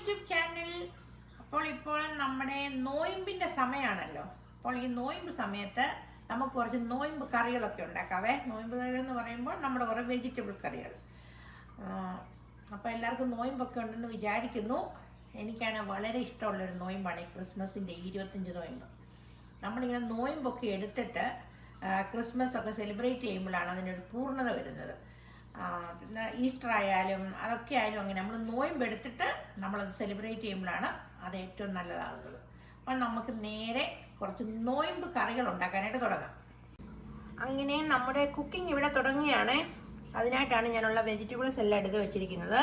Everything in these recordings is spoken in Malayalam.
യൂട്യൂബ് ചാനൽ അപ്പോൾ ഇപ്പോൾ നമ്മുടെ നോയിമ്പിന്റെ സമയമാണല്ലോ അപ്പോൾ ഈ നോയിമ്പ് സമയത്ത് നമുക്ക് കുറച്ച് നോയിമ്പ് കറികളൊക്കെ ഉണ്ടാക്കാവേ. നോയിമ്പ് കറികൾ എന്ന് പറയുമ്പോൾ നമ്മുടെ കുറേ വെജിറ്റബിൾ കറികൾ. അപ്പോൾ എല്ലാവർക്കും നോയിമ്പൊക്കെ ഉണ്ടെന്ന് വിചാരിക്കുന്നു. എനിക്കാണ് വളരെ ഇഷ്ടമുള്ളൊരു നോയിമ്പാണ് ഈ ക്രിസ്മസിന്റെ ഇരുപത്തഞ്ച് നോയിമ്പ്. നമ്മളിങ്ങനെ നോയിമ്പൊക്കെ എടുത്തിട്ട് ക്രിസ്മസ് ഒക്കെ സെലിബ്രേറ്റ് ചെയ്യുമ്പോഴാണ് അതിനൊരു പൂർണത വരുന്നത്. പിന്നെ ഈസ്റ്റർ ആയാലും അതൊക്കെ ആയാലും അങ്ങനെ നമ്മൾ നോയമ്പ് എടുത്തിട്ട് നമ്മളത് സെലിബ്രേറ്റ് ചെയ്യുമ്പോഴാണ് അത് ഏറ്റവും നല്ലതാകുന്നത്. അപ്പം നമുക്ക് നേരെ കുറച്ച് നോയമ്പ് കറികൾ ഉണ്ടാക്കാനായിട്ട് തുടങ്ങാം. അങ്ങനെ നമ്മുടെ കുക്കിംഗ് ഇവിടെ തുടങ്ങുകയാണ്. അതിനായിട്ടാണ് ഞാനുള്ള വെജിറ്റബിൾസ് എല്ലാം എടുത്ത് വെച്ചിരിക്കുന്നത്.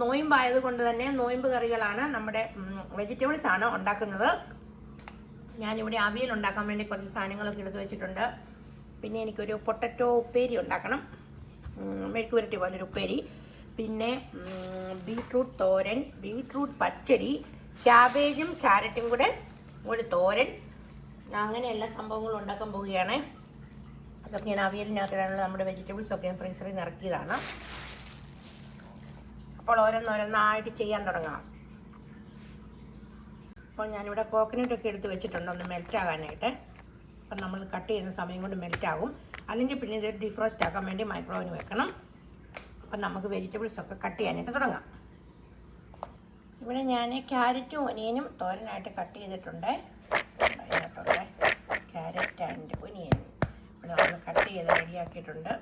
നോയമ്പായത് കൊണ്ട് തന്നെ നോയമ്പ് കറികളാണ് നമ്മുടെ വെജിറ്റബിൾസ് ആണ് ഉണ്ടാക്കുന്നത്. ഞാനിവിടെ അവിയൽ ഉണ്ടാക്കാൻ വേണ്ടി കുറച്ച് സാധനങ്ങളൊക്കെ എടുത്ത് വെച്ചിട്ടുണ്ട്. പിന്നെ എനിക്കൊരു പൊട്ടറ്റോ ഉപ്പേരി ഉണ്ടാക്കണം. മെഴുക്കുപുരട്ടി മെഴുക്ക് പുരട്ടി പോലൊരു ഉപ്പേരി. പിന്നെ ബീട്രൂട്ട് തോരൻ ബീട്രൂട്ട് പച്ചടി ക്യാബേജും ക്യാരറ്റും കൂടെ ഒരു തോരൻ. അങ്ങനെ എല്ലാ സംഭവങ്ങളും ഉണ്ടാക്കാൻ പോവുകയാണ്. അതൊക്കെ ഞാൻ അവിയലിനകത്തിടാനുള്ള നമ്മുടെ വെജിറ്റബിൾസൊക്കെ ഞാൻ ഫ്രീസറിൽ നിന്ന് ഇറക്കിയതാണ്. അപ്പോൾ ഓരോന്നോരോന്നായിട്ട് ചെയ്യാൻ തുടങ്ങാം അപ്പോൾ ഞാനിവിടെ കോക്കനട്ടൊക്കെ എടുത്ത് വെച്ചിട്ടുണ്ട്. ഒന്ന് മെൽറ്റ് ആകാനായിട്ട്. അപ്പം നമ്മൾ കട്ട് ചെയ്യുന്ന സമയം കൊണ്ട് മെൽറ്റ് ആകും അല്ലെങ്കിൽ പിന്നെ ഇത് ഡിഫ്രോസ്റ്റ് ആക്കാൻ വേണ്ടി മൈക്രോവിന് വെക്കണം. അപ്പം നമുക്ക് വെജിറ്റബിൾസ് ഒക്കെ കട്ട് ചെയ്യാനായിട്ട് തുടങ്ങാം. ഇവിടെ ഞാൻ ക്യാരറ്റും ഒനിയനും തോരനായിട്ട് കട്ട് ചെയ്തിട്ടുണ്ട്. അതിനകത്തുള്ള ക്യാരറ്റ് ആൻഡ് ഒനിയൻ ഇവിടെ നമ്മൾ കട്ട് ചെയ്ത് റെഡിയാക്കിയിട്ടുണ്ട്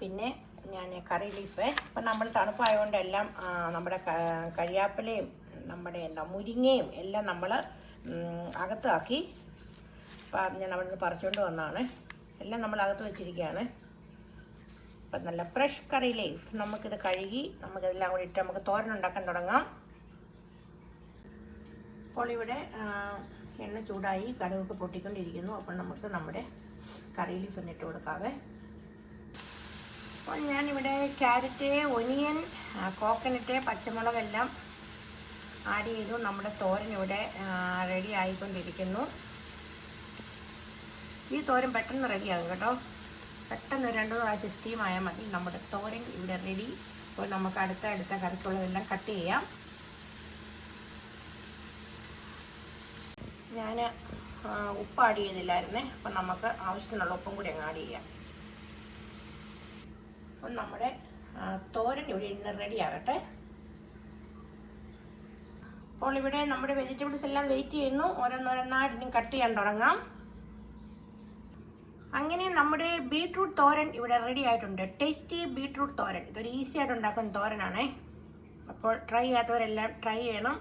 പിന്നെ ഞാൻ കറി ലീഫ് ഇപ്പം നമ്മൾ തണുപ്പായതുകൊണ്ട് എല്ലാം നമ്മുടെ കരിയാപ്പിലയും നമ്മുടെ എന്താ മുരിങ്ങയും എല്ലാം നമ്മൾ അകത്താക്കി. ഞാൻ അവിടെ നിന്ന് പറിച്ചുകൊണ്ട് വന്നതാണ് എല്ലാം നമ്മൾ അകത്ത് വെച്ചിരിക്കുകയാണ് അപ്പം നല്ല ഫ്രഷ് കറി ലൈഫ് നമുക്കിത് കഴുകി നമുക്കിതെല്ലാം കൂടി ഇട്ട് നമുക്ക് തോരൻ ഉണ്ടാക്കാൻ തുടങ്ങാം. അപ്പോൾ ഇവിടെ എണ്ണ ചൂടായി കടുകൊക്കെ പൊട്ടിക്കൊണ്ടിരിക്കുന്നു. അപ്പം നമുക്ക് നമ്മുടെ കറി ലീഫ് ഒന്ന് ഇട്ട് കൊടുക്കാവേ. അപ്പോൾ ഞാനിവിടെ ക്യാരറ്റ് ഒനിയൻ കോക്കനറ്റ് പച്ചമുളകെല്ലാം ആഡ് ചെയ്തു. നമ്മുടെ തോരൻ ഇവിടെ റെഡി ആയിക്കൊണ്ടിരിക്കുന്നു. ഈ തോരൻ പെട്ടെന്ന് റെഡിയാകും കേട്ടോ. പെട്ടെന്ന് രണ്ട് പ്രാവശ്യം സ്റ്റീം ആയാൽ മതി. നമ്മുടെ തോരൻ ഇവിടെ റെഡി അപ്പോൾ നമുക്ക് അടുത്ത അടുത്ത കറിക്കുള്ളതെല്ലാം കട്ട് ചെയ്യാം. ഞാൻ ഉപ്പ് ആഡ് ചെയ്തില്ലായിരുന്നേ. അപ്പം നമുക്ക് ആവശ്യത്തിനുള്ള ഉപ്പും കൂടി അങ്ങ് ആഡ് ചെയ്യാം. അപ്പം നമ്മുടെ തോരൻ ഇവിടെ ഇന്ന് റെഡി ആകട്ടെ. അപ്പോൾ ഇവിടെ നമ്മുടെ വെജിറ്റബിൾസ് എല്ലാം വെയിറ്റ് ചെയ്യുന്നു. ഓരോന്നോരോന്നായിട്ട് കട്ട് ചെയ്യാൻ തുടങ്ങാം. അങ്ങനെ നമ്മുടെ ബീട്രൂട്ട് തോരൻ ഇവിടെ റെഡി ആയിട്ടുണ്ട്. Tasty beetroot thoran. ഇതൊരു ഈസി ആയിട്ട് ഉണ്ടാക്കുന്ന തോരനാണേ. അപ്പോൾ ട്രൈ ചെയ്യാത്തവരെല്ലാം ട്രൈ ചെയ്യണം.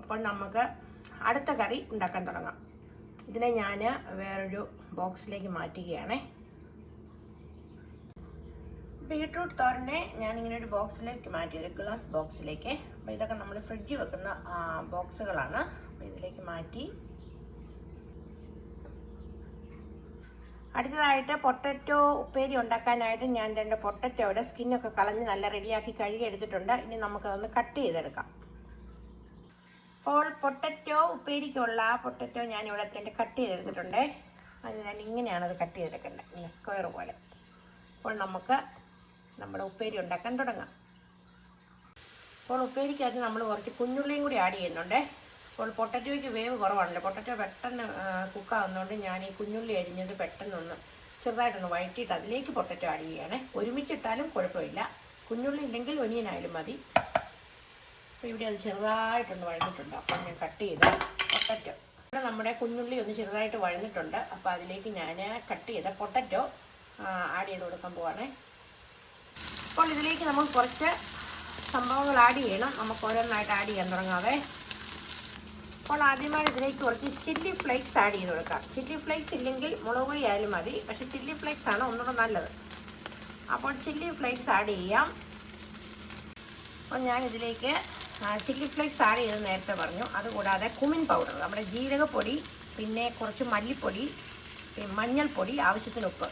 അപ്പോൾ നമുക്ക് അടുത്ത കറി ഉണ്ടാക്കാൻ തുടങ്ങാം. ഇതിനെ ഞാൻ വേറൊരു ബോക്സിലേക്ക് മാറ്റുകയാണേ. ബീട്രൂട്ട് തോരനെ ഞാനിങ്ങനെ ഒരു ബോക്സിലേക്ക് മാറ്റി ഒരു ഗ്ലാസ് ബോക്സിലേക്ക് അപ്പോൾ ഇതൊക്കെ നമ്മൾ ഫ്രിഡ്ജിൽ വെക്കുന്ന ബോക്സുകളാണ്. അപ്പോൾ ഇതിലേക്ക് മാറ്റി. അടുത്തതായിട്ട് പൊട്ടറ്റോ ഉപ്പേരി ഉണ്ടാക്കാനായിട്ട് ഞാൻ രണ്ട് പൊട്ടറ്റോയുടെ സ്കിന്നൊക്കെ കളഞ്ഞ് നല്ല റെഡിയാക്കി കഴുകി എടുത്തിട്ടുണ്ട്. ഇനി നമുക്കതൊന്ന് കട്ട് ചെയ്തെടുക്കാം. അപ്പോൾ പൊട്ടറ്റോ ഉപ്പേരിക്കുള്ള പൊട്ടറ്റോ ഞാൻ ഇവിടെ രണ്ട് കട്ട് ചെയ്തെടുത്തിട്ടുണ്ട്. അത് ഞാൻ ഇങ്ങനെയാണ് അത് കട്ട് ചെയ്തെടുക്കേണ്ടത്. സ്ക്വയർ പോലെ. അപ്പോൾ നമുക്ക് നമ്മുടെ ഉപ്പേരി ഉണ്ടാക്കാൻ തുടങ്ങാം. അപ്പോൾ ഉപ്പേരിക്കകത്ത് നമ്മൾ കുറച്ച് കുഞ്ഞുള്ളിയും കൂടി ആഡ് ചെയ്യുന്നുണ്ട്. അപ്പോൾ പൊട്ടറ്റോയ്ക്ക് വേവ് കുറവാണല്ലോ. പൊട്ടറ്റോ പെട്ടെന്ന് കുക്കാവുന്നതുകൊണ്ട് ഞാൻ ഈ കുഞ്ഞുള്ളി അരിഞ്ഞത് പെട്ടെന്നൊന്ന് ചെറുതായിട്ടൊന്ന് വഴറ്റിയിട്ട് അതിലേക്ക് പൊട്ടറ്റോ ആഡ് ചെയ്യുകയാണ്. ഒരുമിച്ചിട്ടാലും കുഴപ്പമില്ല. കുഞ്ഞുള്ളി ഇല്ലെങ്കിൽ ഒനിയനായാലും മതി. അപ്പോൾ ഇവിടെ അത് ചെറുതായിട്ടൊന്ന് വഴഞ്ഞിട്ടുണ്ട് അപ്പോൾ ഞാൻ കട്ട് ചെയ്ത പൊട്ടറ്റോ. ഇവിടെ നമ്മുടെ കുഞ്ഞുള്ളി ഒന്ന് ചെറുതായിട്ട് വഴഞ്ഞിട്ടുണ്ട് അപ്പോൾ അതിലേക്ക് ഞാൻ കട്ട് ചെയ്ത പൊട്ടറ്റോ ആഡ് ചെയ്ത് കൊടുക്കാൻ പോവാണേ. അപ്പോൾ ഇതിലേക്ക് നമുക്ക് കുറച്ച് സംഭവങ്ങൾ ആഡ് ചെയ്യണം. നമുക്ക് ഓരോന്നായിട്ട് ആഡ് ചെയ്യാൻ തുടങ്ങാവേ. അപ്പോൾ ആദ്യമായി ഇതിലേക്ക് കുറച്ച് ചില്ലി ഫ്ലേക്സ് ആഡ് ചെയ്ത് കൊടുക്കാം. ചില്ലി ഫ്ലേക്സ് ഇല്ലെങ്കിൽ മുളക് പൊടി ആയാലും മതി. പക്ഷേ ചില്ലി ഫ്ലേക്സ് ആണ് ഒന്നുകൂടെ നല്ലത്. അപ്പോൾ ചില്ലി ഫ്ലേക്സ് ആഡ് ചെയ്യാം. അപ്പോൾ ഞാൻ ഇതിലേക്ക് ചില്ലി ഫ്ലേക്സ് ആഡ് ചെയ്ത് നേരത്തെ പറഞ്ഞു. അതുകൂടാതെ കുമിൻ പൗഡർ നമ്മുടെ ജീരകപ്പൊടി പിന്നെ കുറച്ച് മല്ലിപ്പൊടി മഞ്ഞൾപ്പൊടി ആവശ്യത്തിന് ഉപ്പ്.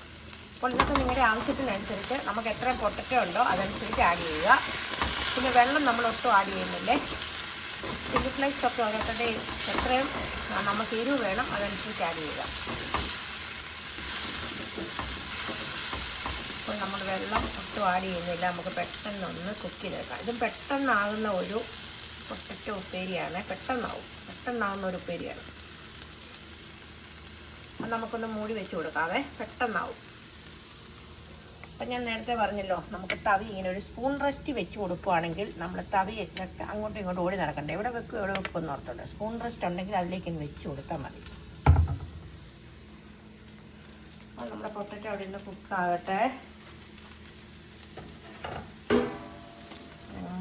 അപ്പോൾ ഇതൊക്കെ നിങ്ങളുടെ ആവശ്യത്തിനനുസരിച്ച് നമുക്ക് എത്ര പൊട്ടറ്റോ ഉണ്ടോ അതനുസരിച്ച് ആഡ് ചെയ്യുക. പിന്നെ വെള്ളം നമ്മൾ ഒട്ടും ആഡ് ചെയ്യുന്നില്ലേ? ചില്ലി ഫ്ലേക്സ് ഒക്കെ ഓരോരുത്തരുടെ എത്രയും നമുക്ക് എരിവ് വേണം അതനുസരിച്ച് ആഡ് ചെയ്യുക. അപ്പോൾ നമ്മൾ വെള്ളം ഒട്ടും ആഡ് ചെയ്യുന്നില്ല നമുക്ക് പെട്ടെന്ന് ഒന്ന് കുക്ക് ചെയ്തെടുക്കാം. ഇതും പെട്ടെന്നാകുന്ന ഒരു പൊട്ടറ്റ ഉപ്പേരിയാണ്. പെട്ടെന്നാവും. പെട്ടെന്നാവുന്ന ഒരു ഉപ്പേരിയാണ്. നമുക്കൊന്ന് മൂടി വെച്ച് കൊടുക്കാവേ. പെട്ടെന്നാവും. അപ്പം ഞാൻ നേരത്തെ പറഞ്ഞല്ലോ നമുക്ക് തവി ഇങ്ങനെ ഒരു സ്പൂൺ റെസ്റ്റ് വെച്ച് കൊടുക്കുകയാണെങ്കിൽ നമ്മൾ തവി അങ്ങോട്ടും ഇങ്ങോട്ടും ഓടി നടക്കണ്ട. എവിടെ വെക്കും എവിടെ വെക്കും എന്ന് ഓർത്തുണ്ട് സ്പൂൺ റെസ്റ്റ് ഉണ്ടെങ്കിൽ അതിലേക്ക് വെച്ച് കൊടുത്താൽ മതി. അപ്പോൾ നമ്മുടെ പൊട്ടറ്റോ അവിടെ നിന്ന് കുക്കാകട്ടെ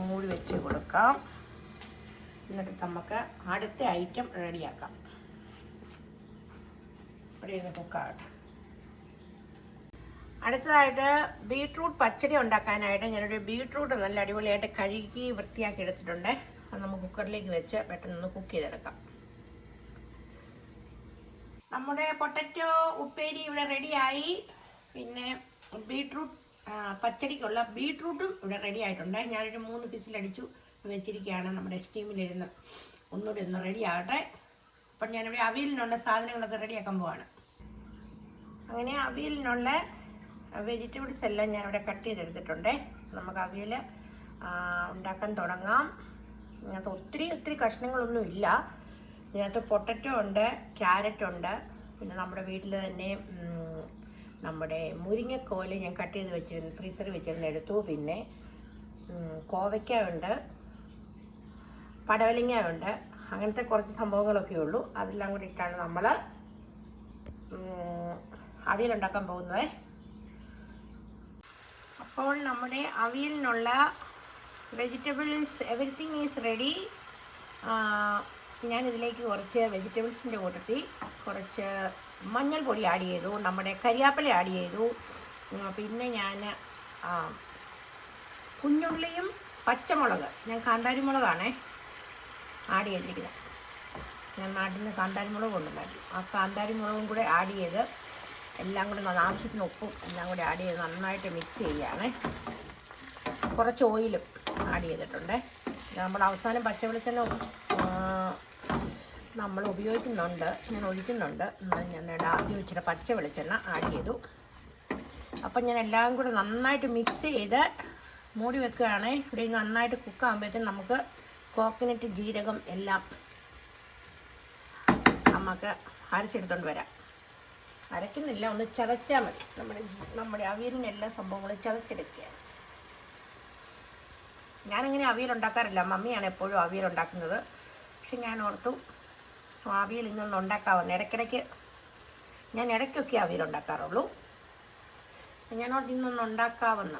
മൂടി വെച്ച് കൊടുക്കാം. എന്നിട്ട് നമുക്ക് അടുത്ത ഐറ്റം റെഡിയാക്കാം ഇവിടെ ഇരുന്ന് കുക്കാകട്ടെ അടുത്തതായിട്ട് ബീട്രൂട്ട് പച്ചടി ഉണ്ടാക്കാനായിട്ട് ഞാനൊരു ബീട്രൂട്ട് നല്ല അടിപൊളിയായിട്ട് കഴുകി വൃത്തിയാക്കി എടുത്തിട്ടുണ്ട്. അത് നമുക്ക് കുക്കറിലേക്ക് വെച്ച് പെട്ടെന്ന് കുക്ക് ചെയ്തെടുക്കാം. നമ്മുടെ പൊട്ടറ്റോ ഉപ്പേരി ഇവിടെ റെഡിയായി. പിന്നെ ബീട്രൂട്ട് പച്ചടിക്കുള്ള ബീട്രൂട്ടും ഇവിടെ റെഡി ആയിട്ടുണ്ട് ഞാനൊരു മൂന്ന് പിസിലടിച്ചു വെച്ചിരിക്കുകയാണ് നമ്മുടെ സ്റ്റീമിലിരുന്ന്. ഒന്നുകൂടി ഒന്ന് റെഡി ആകട്ടെ അപ്പം ഞാനിവിടെ അവിയലിനുള്ള സാധനങ്ങളൊക്കെ റെഡിയാക്കാൻ പോവാണ്. അങ്ങനെ അവിയലിനുള്ള വെജിറ്റബിൾസ് എല്ലാം ഞാനിവിടെ കട്ട് ചെയ്തെടുത്തിട്ടുണ്ട്. നമുക്ക് അവിയൽ ഉണ്ടാക്കാൻ തുടങ്ങാം. ഇതിനകത്ത് ഒത്തിരി ഒത്തിരി കഷ്ണങ്ങളൊന്നും ഇല്ല. ഇതിനകത്ത് പൊട്ടറ്റോ ഉണ്ട് ക്യാരറ്റ് ഉണ്ട്. പിന്നെ നമ്മുടെ വീട്ടിൽ തന്നെ നമ്മുടെ മുരിങ്ങക്കോൽ ഞാൻ കട്ട് ചെയ്ത് വെച്ചിരുന്നു ഫ്രീസറിൽ വെച്ചിരുന്ന് എടുത്തു. പിന്നെ കോവയ്ക്ക ഉണ്ട് പടവലിങ്ങ ഉണ്ട് അങ്ങനത്തെ കുറച്ച് സംഭവങ്ങളൊക്കെ ഉള്ളൂ. അതെല്ലാം കൂടി ഇട്ടാണ് നമ്മൾ അവിയലുണ്ടാക്കാൻ പോകുന്നത്. അപ്പോൾ നമ്മുടെ അവിയലിനുള്ള വെജിറ്റബിൾസ് എവറിത്തിങ് ഈസ് റെഡി ഞാനിതിലേക്ക് കുറച്ച് വെജിറ്റബിൾസിന്റെ കൂട്ടത്തിൽ കുറച്ച് മഞ്ഞൾപ്പൊടി ആഡ് ചെയ്തു നമ്മുടെ കരിയാപ്പില ആഡ് ചെയ്തു. പിന്നെ ഞാൻ കുഞ്ഞുള്ളിയും പച്ചമുളക് ഞാൻ കാന്താരി മുളകാണേ ആഡ് ചെയ്തിരിക്കുന്നത്. ഞാൻ നാട്ടിൽ നിന്ന് കാന്താരി മുളക് കൊണ്ടുവന്നായിരുന്നു. ആ കാന്താരി മുളകും കൂടെ ആഡ് ചെയ്ത് എല്ലാം കൂടി ആവശ്യത്തിന് ഉപ്പും എല്ലാം കൂടി ആഡ് ചെയ്ത് നന്നായിട്ട് മിക്സ് ചെയ്യുകയാണ്. കുറച്ച് ഓയിലും ആഡ് ചെയ്തിട്ടുണ്ട്. നമ്മൾ അവസാനം പച്ച വെളിച്ചെണ്ണ നമ്മൾ ഉപയോഗിക്കുന്നുണ്ട്. ഞാൻ ഒഴിക്കുന്നുണ്ട്. ഞാൻ ആദ്യം ഒഴിച്ചിട്ട് പച്ച വെളിച്ചെണ്ണ ആഡ് ചെയ്തു. അപ്പം ഞാൻ എല്ലാം കൂടി നന്നായിട്ട് മിക്സ് ചെയ്ത് മൂടി വെക്കുകയാണ്. ഇവിടെ നന്നായിട്ട് നന്നായിട്ട് കുക്കാകുമ്പോഴത്തേക്കും നമുക്ക് കോക്കനട്ട് ജീരകം എല്ലാം നമുക്ക് അരച്ചെടുത്തോണ്ട് വരാം. അരയ്ക്കുന്നില്ല ഒന്ന് ചതച്ചാൽ മതി. നമ്മുടെ നമ്മുടെ അവിയലിന് എല്ലാ സംഭവങ്ങളും ചതച്ചെടുക്കുകയാണ് ഞാനങ്ങനെ അവിയൽ ഉണ്ടാക്കാറില്ല മമ്മിയാണ് എപ്പോഴും അവിയൽ ഉണ്ടാക്കുന്നത് പക്ഷെ ഞാൻ ഓർത്തു അവിയൽ ഇന്നൊന്ന് ഉണ്ടാക്കാവുന്ന. ഇടയ്ക്കിടയ്ക്ക് ഞാൻ ഇടയ്ക്കൊക്കെ അവിയൽ ഉണ്ടാക്കാറുള്ളൂ ഞാൻ ഓർത്ത് ഇന്നൊന്ന് ഉണ്ടാക്കാവുന്ന.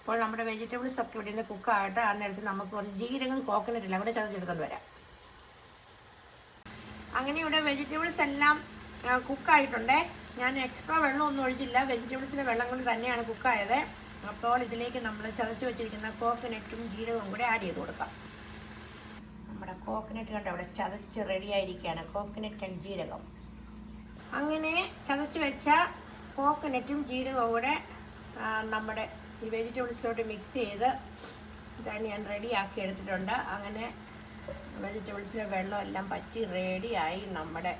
അപ്പോൾ നമ്മുടെ വെജിറ്റബിൾസ് ഒക്കെ ഇവിടെ നിന്ന് കുക്കായിട്ട് ആ നേരത്ത് നമുക്ക് കുറച്ച് ജീരകം കോക്കനറ്റ് എല്ലാം കൂടെ ചതച്ചെടുത്തോണ്ട് വരാം. അങ്ങനെ ഇവിടെ വെജിറ്റബിൾസ് എല്ലാം കുക്കായിട്ടുണ്ട്. ഞാൻ എക്സ്ട്രാ വെള്ളമൊന്നും ഒഴിച്ചില്ല. വെജിറ്റബിൾസിന്റെ വെള്ളം കൊണ്ട് തന്നെയാണ് കുക്കായത്. അപ്പോൾ ഇതിലേക്ക് നമ്മൾ ചതച്ച് വെച്ചിരിക്കുന്ന കോക്കനട്ടും ജീരകവും കൂടെ ആഡ് ചെയ്ത് കൊടുക്കാം. നമ്മുടെ കോക്കനട്ട് കണ്ട് അവിടെ ചതച്ച് റെഡിയായിരിക്കുകയാണ് കോക്കനട്ട് ആൻഡ് ജീരകം. അങ്ങനെ ചതച്ച് വെച്ച കോക്കനറ്റും ജീരകവും കൂടെ നമ്മുടെ ഈ വെജിറ്റബിൾസിലോട്ട് മിക്സ് ചെയ്ത് ഇതാണ് ഞാൻ റെഡിയാക്കി എടുത്തിട്ടുണ്ട്. അങ്ങനെ വെജിറ്റബിൾസിലെ വെള്ളം എല്ലാം പറ്റി റെഡിയായി നമ്മുടെ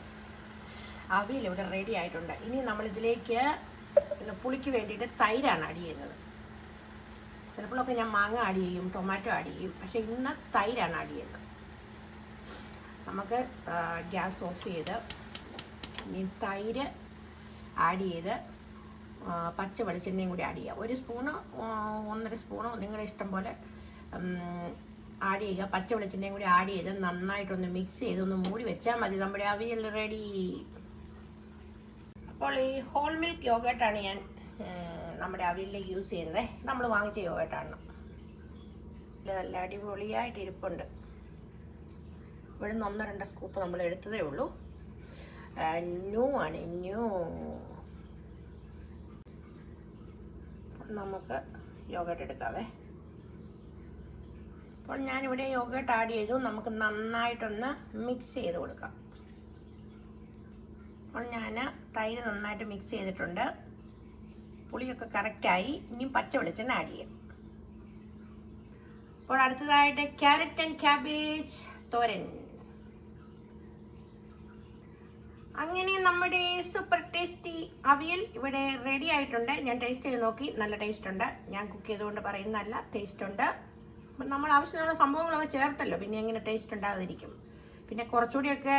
അവിയൽ ഇവിടെ റെഡി ആയിട്ടുണ്ട്. ഇനി നമ്മളിതിലേക്ക് പുളിക്ക് വേണ്ടിയിട്ട് തൈരാണ് ആഡ് ചെയ്യുന്നത്. ചിലപ്പോഴൊക്കെ ഞാൻ മാങ്ങ ആഡ് ചെയ്യും ടൊമാറ്റോ ആഡ് ചെയ്യും. പക്ഷേ ഇന്ന് തൈരാണ് ആഡ് ചെയ്യുന്നത്. നമുക്ക് ഗ്യാസ് ഓഫ് ചെയ്ത് ഇനി തൈര് ആഡ് ചെയ്ത് പച്ച വെളിച്ചെണ്ണയും കൂടി ആഡ് ചെയ്യുക ഒരു സ്പൂണ് ഒന്നര സ്പൂണോ നിങ്ങളുടെ ഇഷ്ടം പോലെ ആഡ് ചെയ്യുക. പച്ച വെളിച്ചെണ്ണയും കൂടി ആഡ് ചെയ്ത് നന്നായിട്ടൊന്ന് മിക്സ് ചെയ്തൊന്ന് മൂടി വെച്ചാൽ മതി. നമ്മുടെ അവിയൽ റെഡി അപ്പോൾ ഈ ഹോൾ മിൽക്ക് യോഗേട്ടാണ് ഞാൻ നമ്മുടെ അവിയലിലേക്ക് യൂസ് ചെയ്യുന്നത്. നമ്മൾ വാങ്ങിച്ച യോഗേട്ടാണ് നല്ല അടിപൊളിയായിട്ട് ഇരിപ്പുണ്ട്. ഇവിടെ നിന്ന് ഒന്നോ രണ്ടോ സ്കൂപ്പ് നമ്മൾ എടുത്തതേ ഉള്ളൂ. ന്യൂ ആണ് ന്യൂ നമുക്ക് യോഗേട്ട് എടുക്കാവേ. അപ്പോൾ ഞാനിവിടെ യോഗേട്ട് ആഡ് ചെയ്തു. നമുക്ക് നന്നായിട്ടൊന്ന് മിക്സ് ചെയ്ത് കൊടുക്കാം. അപ്പോൾ ഞാൻ തൈര് നന്നായിട്ട് മിക്സ് ചെയ്തിട്ടുണ്ട്. പുളിയൊക്കെ കറക്റ്റായി ഇനി പച്ച വെളിച്ചെണ്ണ ആഡ് ചെയ്യും. അപ്പോൾ അടുത്തതായിട്ട് ക്യാരറ്റ് ആൻഡ് ക്യാബേജ് തോരൻ. അങ്ങനെ നമ്മുടെ സൂപ്പർ ടേസ്റ്റി അവിയൽ ഇവിടെ റെഡി ആയിട്ടുണ്ട്. ഞാൻ ടേസ്റ്റ് ചെയ്ത് നോക്കി. നല്ല ടേസ്റ്റ് ഉണ്ട്. ഞാൻ കുക്ക് ചെയ്തുകൊണ്ട് പറയുന്നതല്ല ടേസ്റ്റ് ഉണ്ട്. അപ്പം നമ്മൾ ആവശ്യമുള്ള സംഭവങ്ങളൊക്കെ ചേർത്തല്ലോ. പിന്നെ എങ്ങനെ ടേസ്റ്റ് ഉണ്ടാകാതിരിക്കും. പിന്നെ കുറച്ചുകൂടിയൊക്കെ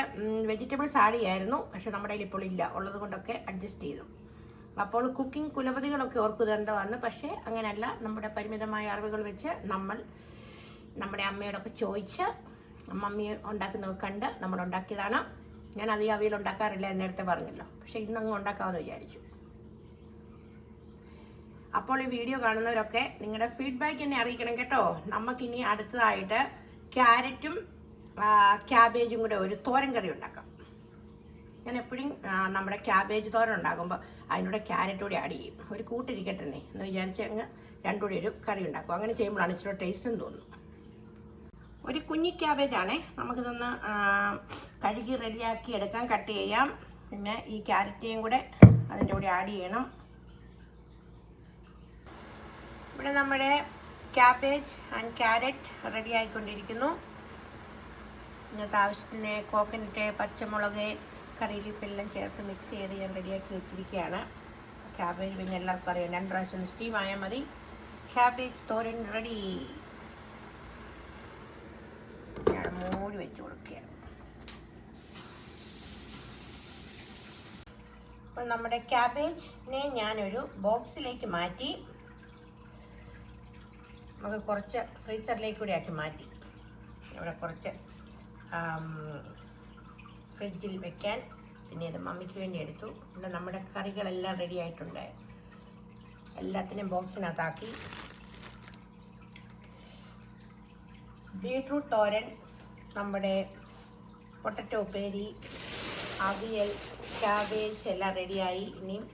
വെജിറ്റബിൾസ് ആഡ് ചെയ്യായിരുന്നു പക്ഷെ നമ്മുടെ കയ്യിൽ ഇപ്പോൾ ഇല്ല. ഉള്ളത് കൊണ്ടൊക്കെ അഡ്ജസ്റ്റ് ചെയ്തു. അപ്പോൾ കുക്കിംഗ് കുലപതികളൊക്കെ ഓർക്കുന്നുണ്ടാണ് പക്ഷേ അങ്ങനെയല്ല നമ്മുടെ പരിമിതമായ അറിവുകൾ വെച്ച് നമ്മൾ നമ്മുടെ അമ്മയോടൊക്കെ ചോദിച്ച് മമ്മി ഉണ്ടാക്കുന്നതൊക്കെ കണ്ട് നമ്മൾ ഉണ്ടാക്കിയതാണ്. ഞാൻ അധികം അവിയൽ ഉണ്ടാക്കാറില്ല എന്ന് നേരത്തെ പറഞ്ഞല്ലോ. പക്ഷെ ഇന്നങ്ങ് ഉണ്ടാക്കാമെന്ന് വിചാരിച്ചു. അപ്പോൾ ഈ വീഡിയോ കാണുന്നവരൊക്കെ നിങ്ങളുടെ ഫീഡ്ബാക്ക് എന്നെ അറിയിക്കണം കേട്ടോ. നമുക്കിനി അടുത്തതായിട്ട് ക്യാരറ്റും ക്യാബേജും കൂടെ ഒരു തോരൻ കറി ഉണ്ടാക്കാം ഞാൻ എപ്പോഴും നമ്മുടെ ക്യാബേജ് തോരൻ ഉണ്ടാക്കുമ്പോൾ അതിനൂടെ ക്യാരറ്റ് കൂടി ആഡ് ചെയ്യും. ഒരു കൂട്ടിരിക്കട്ടെ എന്ന് വിചാരിച്ച് അങ്ങ് രണ്ടുകൂടി ഒരു കറി ഉണ്ടാക്കും. അങ്ങനെ ചെയ്യുമ്പോഴാണ് ഇച്ചിരി ടേസ്റ്റും തോന്നുന്നു ഒരു കുഞ്ഞി ക്യാബേജ് ആണേ നമുക്കിതൊന്ന് കഴുകി റെഡിയാക്കി എടുക്കാം കട്ട് ചെയ്യാം. പിന്നെ ഈ ക്യാരറ്റേയും കൂടെ അതിന്റെ കൂടെ ആഡ് ചെയ്യണം. ഇവിടെ നമ്മുടെ ക്യാബേജ് ആൻഡ് ക്യാരറ്റ് റെഡി ആയിക്കൊണ്ടിരിക്കുന്നു ഇന്നത്തെ ആവശ്യത്തിന് കോക്കനറ്റ് പച്ചമുളക് കറിയിലിപ്പെല്ലാം ചേർത്ത് മിക്സ് ചെയ്ത് ഞാൻ റെഡിയാക്കി വെച്ചിരിക്കുകയാണ്. ക്യാബേജ് പിന്നെ എല്ലാവർക്കും അറിയാം രണ്ട് പ്രാവശ്യം സ്റ്റീം ആയാൽ മതി. ക്യാബേജ് തോരൻ റെഡി ഞാൻ മൂടി വെച്ച് കൊടുക്കുകയാണ്. അപ്പം നമ്മുടെ ക്യാബേജിനെ ഞാനൊരു ബോക്സിലേക്ക് മാറ്റി നമുക്ക് കുറച്ച് ഫ്രീസറിലേക്ക് കൂടി ആക്കി മാറ്റി. ഇവിടെ കുറച്ച് ഫ്രിഡ്ജിൽ വെക്കാൻ. പിന്നെ അത് മമ്മിക്ക് വേണ്ടി എടുത്തു. പിന്നെ നമ്മുടെ കറികളെല്ലാം റെഡി ആയിട്ടുണ്ട്. എല്ലാത്തിനും ബോക്സിനകത്താക്കി ബീട്രൂട്ട് തോരൻ നമ്മുടെ പൊട്ടറ്റോ പേരി അവിയൽ ക്യാബേജ് എല്ലാം റെഡിയായി ഇനിയും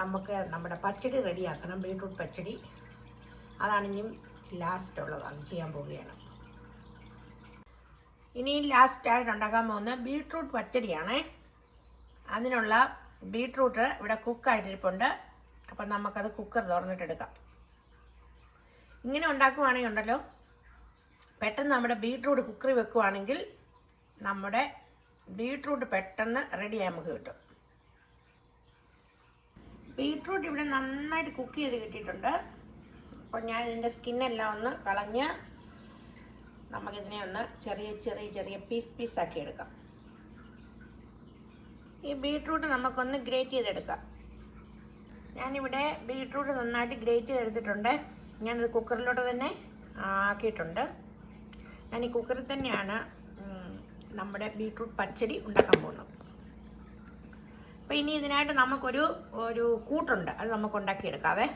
നമുക്ക് നമ്മുടെ പച്ചടി റെഡിയാക്കണം ബീട്രൂട്ട് പച്ചടി. അതാണ് ഇനിയും ലാസ്റ്റ് ഉള്ളത്. അത് ചെയ്യാൻ പോവുകയാണ്. ഇനി ലാസ്റ്റായിട്ട് ഉണ്ടാക്കാൻ പോകുന്ന ബീട്രൂട്ട് പച്ചടിയാണേ. അതിനുള്ള ബീട്രൂട്ട് ഇവിടെ കുക്കായിട്ടിരിപ്പുണ്ട് അപ്പം നമുക്കത് കുക്കർ തുറന്നിട്ടെടുക്കാം. ഇങ്ങനെ ഉണ്ടാക്കുവാണെങ്കിൽ ഉണ്ടല്ലോ പെട്ടെന്ന് നമ്മുടെ ബീട്രൂട്ട് കുക്കറി വെക്കുവാണെങ്കിൽ നമ്മുടെ ബീട്രൂട്ട് പെട്ടെന്ന് റെഡിയായി നമുക്ക് കിട്ടും. ബീട്രൂട്ട് ഇവിടെ നന്നായിട്ട് കുക്ക് ചെയ്ത് കിട്ടിയിട്ടുണ്ട്. അപ്പോൾ ഞാൻ ഇതിന്റെ സ്കിന്നെല്ലാം ഒന്ന് കളഞ്ഞ് നമുക്കിതിനെ ഒന്ന് ചെറിയ ചെറിയ ചെറിയ പീസ് പീസാക്കി എടുക്കാം. ഈ ബീട്രൂട്ട് നമുക്കൊന്ന് ഗ്രേറ്റ് ചെയ്തെടുക്കാം. ഞാനിവിടെ ബീട്രൂട്ട് നന്നായിട്ട് ഗ്രേറ്റ് ചെയ്തെടുത്തിട്ടുണ്ട്. ഞാനത് കുക്കറിലോട്ട് തന്നെ ആക്കിയിട്ടുണ്ട്. ഞാൻ ഈ കുക്കറിൽ തന്നെയാണ് നമ്മുടെ ബീട്രൂട്ട് പച്ചടി ഉണ്ടാക്കാൻ പോകുന്നത്. അപ്പോൾ ഇനി ഇതിനായിട്ട് നമുക്കൊരു ഒരു കൂട്ടുണ്ട്. അത് നമുക്ക് ഉണ്ടാക്കിയെടുക്കാവേ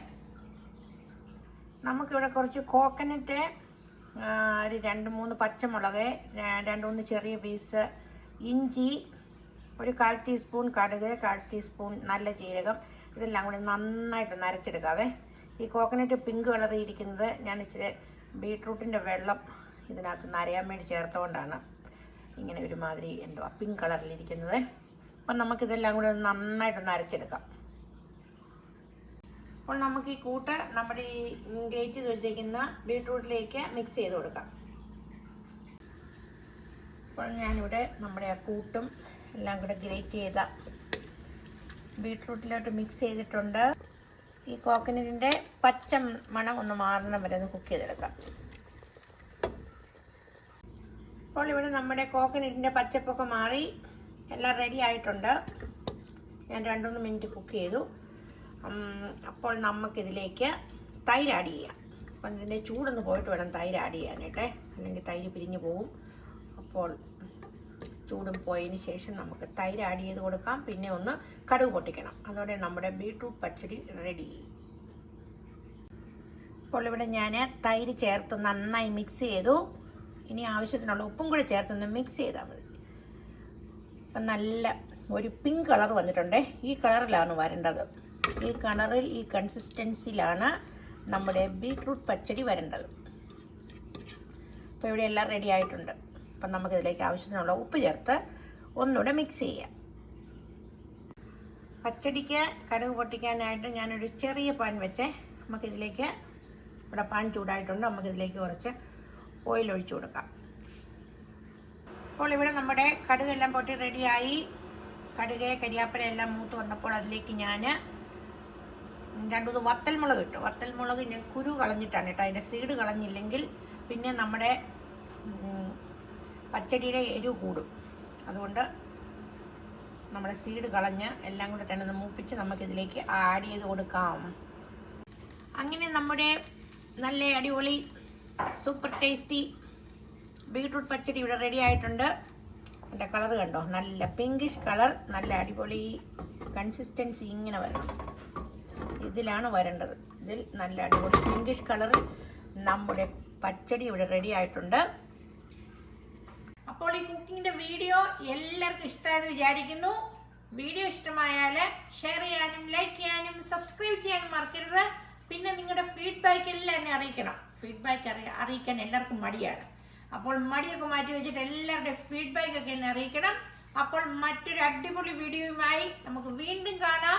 നമുക്കിവിടെ കുറച്ച് കോക്കനട്ട് ഒരു രണ്ട് മൂന്ന് പച്ചമുളക് രണ്ട് മൂന്ന് ചെറിയ പീസ് ഇഞ്ചി ഒരു കാൽ ടീസ്പൂൺ കടുക് കാൽ ടീസ്പൂൺ നല്ല ജീരകം ഇതെല്ലാം കൂടി നന്നായിട്ട് നരച്ചെടുക്കാവേ. ഈ കോക്കനട്ട് പിങ്ക് കളറിൽ ഇരിക്കുന്നത് ഞാൻ ഇച്ചിരി ബീട്രൂട്ടിന്റെ വെള്ളം ഇതിനകത്ത് നരയാൻ വേണ്ടി ചേർത്തുകൊണ്ടാണ് ഇങ്ങനെ ഒരുമാതിരി എന്തുവാ പിങ്ക് കളറിലിരിക്കുന്നത് അപ്പം നമുക്കിതെല്ലാം കൂടി നന്നായിട്ട് നരച്ചെടുക്കാം. അപ്പോൾ നമുക്ക് ഈ കൂട്ട് നമ്മുടെ ഈ ഗ്രേറ്റ് ചെയ്ത് വെച്ചേക്കുന്ന ബീട്രൂട്ടിലേക്ക് മിക്സ് ചെയ്ത് കൊടുക്കാം. അപ്പോൾ ഞാനിവിടെ നമ്മുടെ ആ കൂട്ടും എല്ലാം കൂടെ ഗ്രേറ്റ് ചെയ്ത ബീട്രൂട്ടിലോട്ട് മിക്സ് ചെയ്തിട്ടുണ്ട്. ഈ കോക്കനറ്റിന്റെ പച്ച മണം ഒന്ന് മാറണം വരെ ഒന്ന് കുക്ക് ചെയ്തെടുക്കാം. അപ്പോൾ ഇവിടെ നമ്മുടെ കോക്കനറ്റിന്റെ പച്ചപ്പൊക്കെ മാറി. എല്ലാം റെഡി ആയിട്ടുണ്ട്. ഞാൻ രണ്ടുമൂന്ന് മിനിറ്റ് കുക്ക് ചെയ്തു. അപ്പോൾ നമുക്കിതിലേക്ക് തൈര് ആഡ് ചെയ്യാം. അപ്പം ഇതിന്റെ ചൂടൊന്ന് പോയിട്ട് വേണം തൈര് ആഡ് ചെയ്യാനായിട്ടേ. അല്ലെങ്കിൽ തൈര് പിരിഞ്ഞു പോകും അപ്പോൾ ചൂടും പോയതിന് ശേഷം നമുക്ക് തൈര് ആഡ് ചെയ്ത് കൊടുക്കാം. പിന്നെ ഒന്ന് കടുക് പൊട്ടിക്കണം. അതോടെ നമ്മുടെ ബീട്രൂട്ട് പച്ചടി റെഡി അപ്പോൾ ഇവിടെ ഞാൻ തൈര് ചേർത്ത് നന്നായി മിക്സ് ചെയ്തു. ഇനി ആവശ്യത്തിനുള്ള ഉപ്പും കൂടി ചേർത്തൊന്ന് മിക്സ് ചെയ്താൽ മതി. അപ്പം നല്ല ഒരു പിങ്ക് കളർ വന്നിട്ടുണ്ട്. ഈ കളറിലാണ് വരേണ്ടത്. ഈ കളറിൽ ഈ കൺസിസ്റ്റൻസിയിലാണ് നമ്മുടെ ബീട്രൂട്ട് പച്ചടി വരേണ്ടത്. അപ്പോൾ ഇവിടെ എല്ലാം റെഡി ആയിട്ടുണ്ട്. അപ്പം നമുക്കിതിലേക്ക് ആവശ്യത്തിനുള്ള ഉപ്പ് ചേർത്ത് ഒന്നുകൂടെ മിക്സ് ചെയ്യാം. പച്ചടിക്ക് കടുക് പൊട്ടിക്കാനായിട്ട് ഞാനൊരു ചെറിയ പാൻ വെച്ചേ. നമുക്കിതിലേക്ക് ഇവിടെ പാൻ ചൂടായിട്ടുണ്ട്. നമുക്കിതിലേക്ക് കുറച്ച് ഓയിൽ ഒഴിച്ചു കൊടുക്കാം. അപ്പോൾ ഇവിടെ നമ്മുടെ കടുകെല്ലാം പൊട്ടി റെഡിയായി കടുക് കരിയാപ്പല എല്ലാം മൂത്ത് വന്നപ്പോൾ അതിലേക്ക് ഞാൻ രണ്ടൂന്ന് വത്തൽമുളക് ഇട്ടു. വത്തൽമുളക് ഞാൻ കുരു കളഞ്ഞിട്ടാണ് കേട്ടോ. അതിന്റെ സീഡ് കളഞ്ഞില്ലെങ്കിൽ പിന്നെ നമ്മുടെ പച്ചടിയുടെ എരിവ് കൂടും. അതുകൊണ്ട് നമ്മുടെ സീഡ് കളഞ്ഞ് എല്ലാം കൂടെ തന്നെ മൂപ്പിച്ച് നമുക്കിതിലേക്ക് ആഡ് ചെയ്ത് കൊടുക്കാം. അങ്ങനെ നമ്മുടെ നല്ല അടിപൊളി സൂപ്പർ ടേസ്റ്റി ബീട്രൂട്ട് പച്ചടി ഇവിടെ റെഡി ആയിട്ടുണ്ട്. എന്റെ കളർ കണ്ടോ? നല്ല പിങ്കിഷ് കളർ നല്ല അടിപൊളി കൺസിസ്റ്റൻസി ഇങ്ങനെ വരണം. ഇതിലാണ് വരേണ്ടത്. ഇതിൽ നല്ല അടിപൊളി പിങ്കിഷ് കളർ നമ്മുടെ പച്ചടി ഇവിടെ റെഡി ആയിട്ടുണ്ട്. അപ്പോൾ ഈ കുക്കിങ്ങിന്റെ വീഡിയോ എല്ലാവർക്കും ഇഷ്ടമായെന്ന് വിചാരിക്കുന്നു. വീഡിയോ ഇഷ്ടമായാൽ ഷെയർ ചെയ്യാനും ലൈക്ക് ചെയ്യാനും സബ്സ്ക്രൈബ് ചെയ്യാനും മറക്കരുത്. പിന്നെ നിങ്ങളുടെ ഫീഡ്ബാക്ക് എല്ലാം എന്നെ അറിയിക്കണം. ഫീഡ്ബാക്ക് അറിയ അറിയിക്കാൻ എല്ലാവർക്കും മടിയാണ്. അപ്പോൾ മടിയൊക്കെ മാറ്റി വെച്ചിട്ട് എല്ലാവരുടെ ഫീഡ്ബാക്ക് ഒക്കെ എന്നെ അറിയിക്കണം. അപ്പോൾ മറ്റൊരു അടിപൊളി വീഡിയോയുമായി നമുക്ക് വീണ്ടും കാണാം.